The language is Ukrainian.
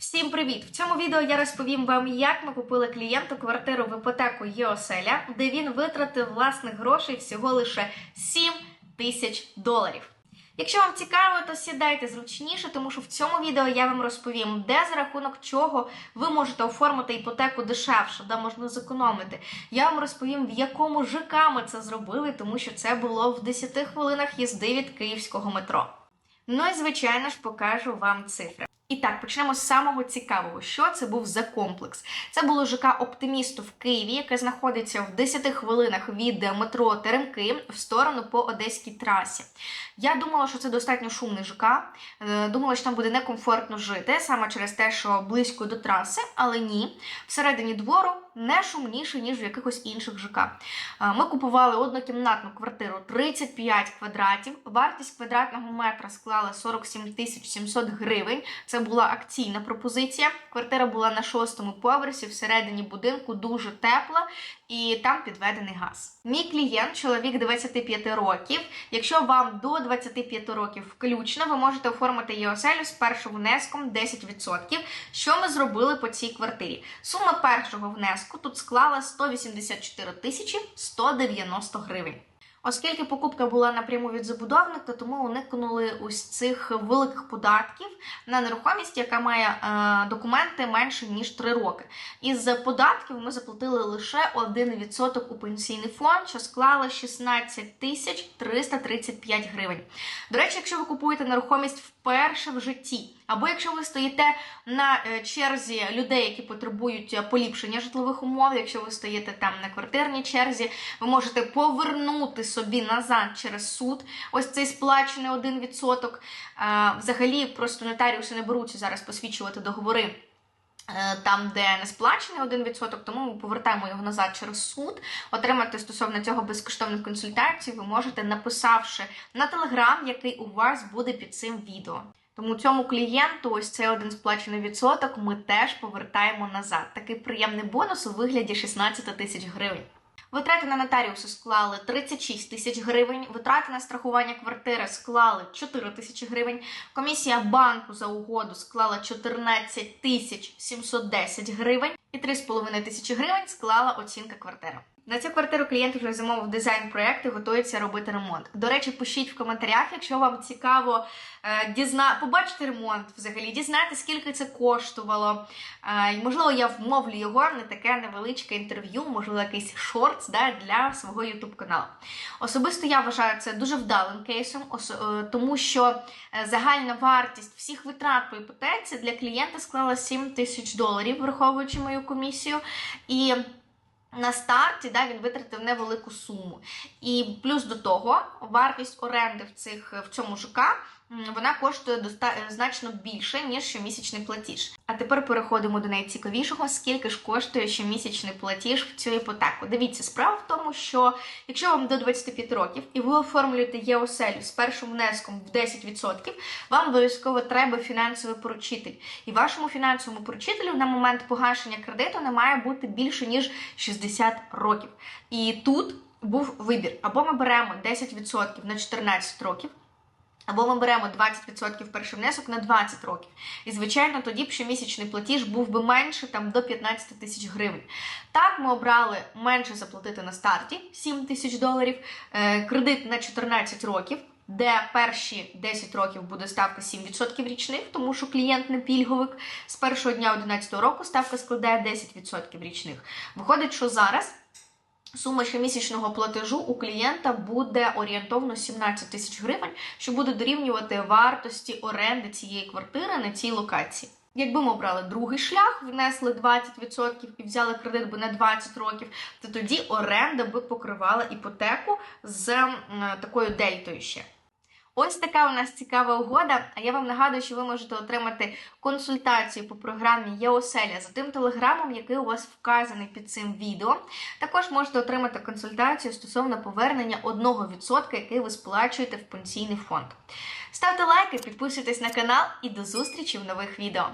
Всім привіт! В цьому відео я розповім вам, як ми купили клієнту квартиру в іпотеку ЄОСЕЛЯ, де він витратив власних грошей всього лише 7 тисяч доларів. Якщо вам цікаво, то сідайте зручніше, тому що в цьому відео я вам розповім, де за рахунок чого ви можете оформити іпотеку дешевше, де можна зекономити. Я вам розповім, в якому ЖК ми це зробили, тому що це було в 10 хвилинах їзди від київського метро. Ну і звичайно ж покажу вам цифри. І так, почнемо з самого цікавого. Що це був за комплекс? Це було ЖК Оптимісту в Києві, яке знаходиться в 10 хвилинах від метро Теремки в сторону по Одеській трасі. Я думала, що це достатньо шумний ЖК. Е, Думала, що там буде некомфортно жити, саме через те, що близько до траси, але ні. Всередині двору не шумніше, ніж в якихось інших ЖК. Е, Ми купували однокімнатну квартиру 35 квадратів. Вартість квадратного метра склала 47 тисяч 700 гривень. Це була акційна пропозиція. Квартира була на шостому поверсі, всередині будинку дуже тепла і там підведений газ. Мій клієнт, чоловік 25 років. Якщо вам до 25 років включно, ви можете оформити її оселю з першим внеском 10%. Що ми зробили по цій квартирі? Сума першого внеску тут склала 184 тисячі 190 гривень. Оскільки покупка була напряму від забудовника, тому уникнули ось цих великих податків на нерухомість, яка має е, документи менше ніж 3 роки. Із податків ми заплатили лише 1% у пенсійний фонд, що склало 16 тисяч 335 гривень. До речі, якщо ви купуєте нерухомість вперше в житті, або якщо ви стоїте на е, черзі людей, які потребують е, поліпшення житлових умов, якщо ви стоїте там на квартирній черзі, ви можете повернути собі назад через суд ось цей сплачений 1%. Е, Взагалі, просто нотаріуси не беруться зараз посвідчувати договори. Там, де не сплачений 1%, тому ми повертаємо його назад через суд. Отримати стосовно цього безкоштовних консультацій ви можете, написавши на телеграм, який у вас буде під цим відео. Тому цьому клієнту ось цей один сплачений відсоток ми теж повертаємо назад. Такий приємний бонус у вигляді 16 тисяч гривень. Витрати на нотаріуси склали 36 тисяч гривень, витрати на страхування квартири склали 4 тисячі гривень, комісія банку за угоду склала 14 тисяч 710 гривень і 3,5 тисячі гривень склала оцінка квартири. На цю квартиру клієнт вже замовив дизайн проєкту і готується робити ремонт. До речі, пишіть в коментарях, якщо вам цікаво е, дізна... побачити ремонт взагалі, дізнати, скільки це коштувало. Е, можливо, я вмовлю його на таке невеличке інтерв'ю, можливо, якийсь шортс да, для свого ютуб каналу. Особисто я вважаю це дуже вдалим кейсом, е, тому що е, загальна вартість всіх витрат по іпотеці для клієнта склала 7 тисяч доларів, враховуючи мою комісію. І на старті да, він витратив невелику суму. І плюс до того, вартість оренди в цих в цьому ЖК вона коштує доста- значно більше, ніж щомісячний платіж. А тепер переходимо до найцікавішого, скільки ж коштує щомісячний платіж в цю іпотеку. Дивіться, справа в тому, що якщо вам до 25 років і ви оформлюєте ЄОСЕЛю з першим внеском в 10%, вам обов'язково треба фінансовий поручитель. І вашому фінансовому поручителю на момент погашення кредиту не має бути більше ніж 60 років. І тут був вибір: або ми беремо 10% на 14 років. Або ми беремо 20% перший внесок на 20 років. І, звичайно, тоді б щомісячний платіж був би менше там, до 15 тисяч гривень. Так, ми обрали менше заплатити на старті 7 тисяч доларів, е, кредит на 14 років, де перші 10 років буде ставка 7% річних, тому що клієнт не пільговик. З першого дня 11 року ставка складає 10% річних. Виходить, що зараз. Сума щомісячного платежу у клієнта буде орієнтовно 17 тисяч гривень, що буде дорівнювати вартості оренди цієї квартири на цій локації. Якби ми обрали другий шлях, внесли 20% і взяли кредит би на 20 років, то тоді оренда би покривала іпотеку з такою дельтою ще. Ось така у нас цікава угода. А я вам нагадую, що ви можете отримати консультацію по програмі ЄОСЕЛЯ за тим телеграмом, який у вас вказаний під цим відео. Також можете отримати консультацію стосовно повернення 1%, який ви сплачуєте в пенсійний фонд. Ставте лайки, підписуйтесь на канал і до зустрічі в нових відео.